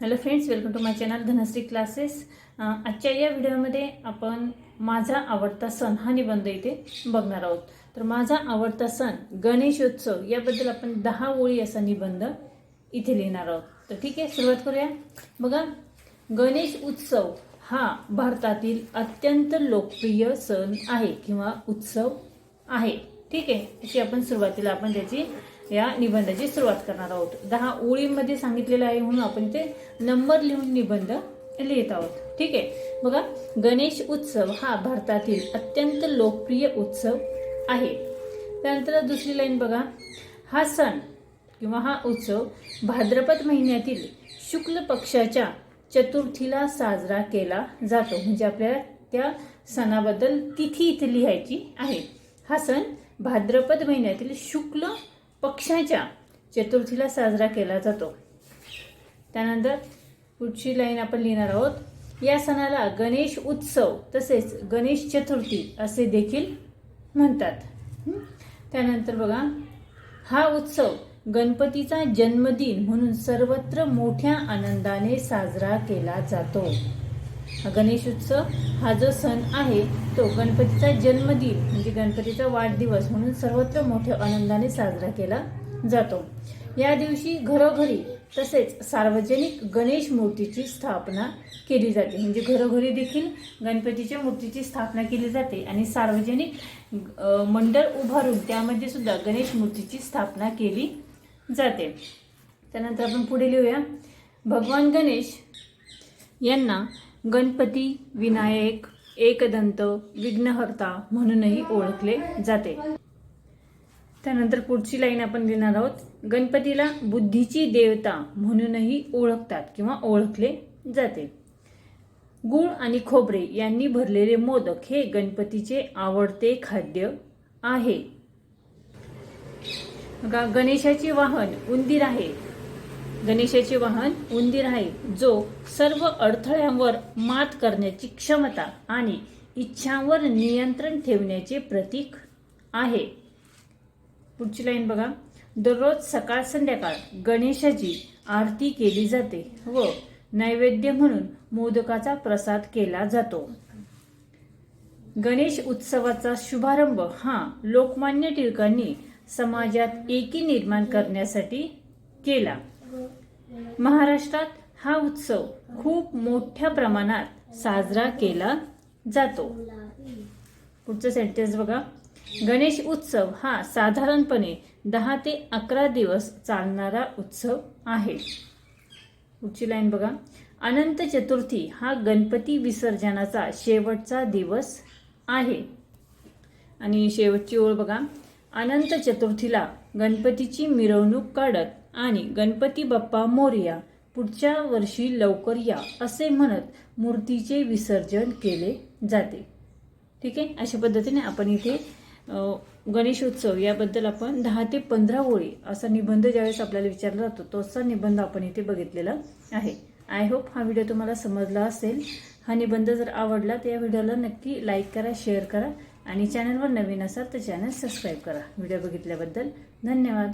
Hello friends welcome to my channel Dhanashree classes आजच्या या व्हिडिओमध्ये आपण माझा आवडता सण हा निबंध इथे बघणार आहोत. तर माझा आवडता सण गणेशोत्सव याबद्दल आपण दहा ओळी असा निबंध इथे लिहिणार आहोत. तर ठीक आहे सुरुवात करूया. बघा गणेश उत्सव हा भारतातील अत्यंत लोकप्रिय सण आहे किंवा उत्सव आहे. ठीक आहे अशी आपण सुरुवातीला आपण त्याची या निबंधाची सुरुवात करणार आहोत. दहा ओळींमध्ये सांगितलेलं आहे म्हणून आपण ते नंबर लिहून निबंध लिहित आहोत. ठीक आहे? बघा गणेश उत्सव हा भारतातील अत्यंत लोकप्रिय उत्सव आहे. त्यानंतर दुसरी लाईन बघा. हा सण किंवा हा उत्सव भाद्रपद महिन्यातील शुक्ल पक्षाच्या चतुर्थीला साजरा केला जातो. म्हणजे आपल्याला त्या सणाबद्दल तिथी इथे लिहायची आहे. हा सण भाद्रपद महिन्यातील शुक्ल पक्षाच्या चतुर्थीला साजरा केला जातो. त्यानंतर पुढची लाईन आपण लिहिणार आहोत. या सणाला गणेश उत्सव तसेच गणेश चतुर्थी असे देखील म्हणतात. त्यानंतर बघा हा उत्सव गणपतीचा जन्मदिन म्हणून सर्वत्र मोठ्या आनंदाने साजरा केला जातो. गणेश उत्सव हा जो सण आहे तो गणपतीचा जन्मदिन म्हणजे गणपतीचा वाढदिवस म्हणून सर्वत्र मोठ्या आनंदाने साजरा केला जातो. या दिवशी घरोघरी तसेच सार्वजनिक गणेश मूर्तीची स्थापना केली जाते. म्हणजे घरोघरी देखील गणपतीच्या मूर्तीची स्थापना केली जाते आणि सार्वजनिक मंडळ उभारून त्यामध्ये सुद्धा गणेश मूर्तीची स्थापना केली जाते. त्यानंतर आपण पुढे लिहूया. भगवान गणेश यांना गणपती विनायक एकदंत विघ्नहर्ता म्हणूनही ओळखले जाते. त्यानंतर पुढची लाईन आपण देणार आहोत. गणपतीला बुद्धीची देवता म्हणूनही ओळखतात किंवा ओळखले जाते. गुळ आणि खोबरे यांनी भरलेले मोदक हे गणपतीचे आवडते खाद्य आहे. गणेशाचे वाहन उंदीर आहे. गणेशाचे वाहन उंदीर आहे जो सर्व अडथळ्यांवर मात करण्याची क्षमता आणि इच्छांवर नियंत्रण ठेवण्याचे प्रतीक आहे. पुढची लाईन बघा. दररोज सकाळ संध्याकाळ गणेशाची आरती केली जाते व नैवेद्य म्हणून मोदकाचा प्रसाद केला जातो. गणेश उत्सवाचा शुभारंभ हा लोकमान्य टिळकांनी समाजात एकी निर्माण करण्यासाठी केला. महाराष्ट्रात हा उत्सव खूप मोठ्या प्रमाणात साजरा केला जातो. पुढचं सेंटेन्स बघा. गणेश उत्सव हा साधारणपणे दहा ते अकरा दिवस चालणारा उत्सव आहे. पुढची लाईन बघा. अनंत चतुर्थी हा गणपती विसर्जनाचा शेवटचा दिवस आहे. आणि शेवटची ओळ बघा. अनंत चतुर्थीला गणपतीची मिरवणूक काढत आणि गणपती बाप्पा मोरया पुढच्या वर्षी लवकर या असे म्हणत मूर्तीचे विसर्जन केले जाते. ठीक आहे? अशा पद्धतीने आपण इथे गणेशोत्सव याबद्दल आपण दहा ते पंधरा ओळी असा निबंध ज्यावेळेस आपल्याला विचारला जातो तोचा निबंध आपण इथे बघितलेला आहे. आय होप हा व्हिडिओ तुम्हाला समजला असेल. हा निबंध जर आवडला तर या व्हिडिओला नक्की लाईक करा शेअर करा आणि चॅनलवर नवीन असाल तर चॅनल सबस्क्राईब करा. व्हिडिओ बघितल्याबद्दल धन्यवाद.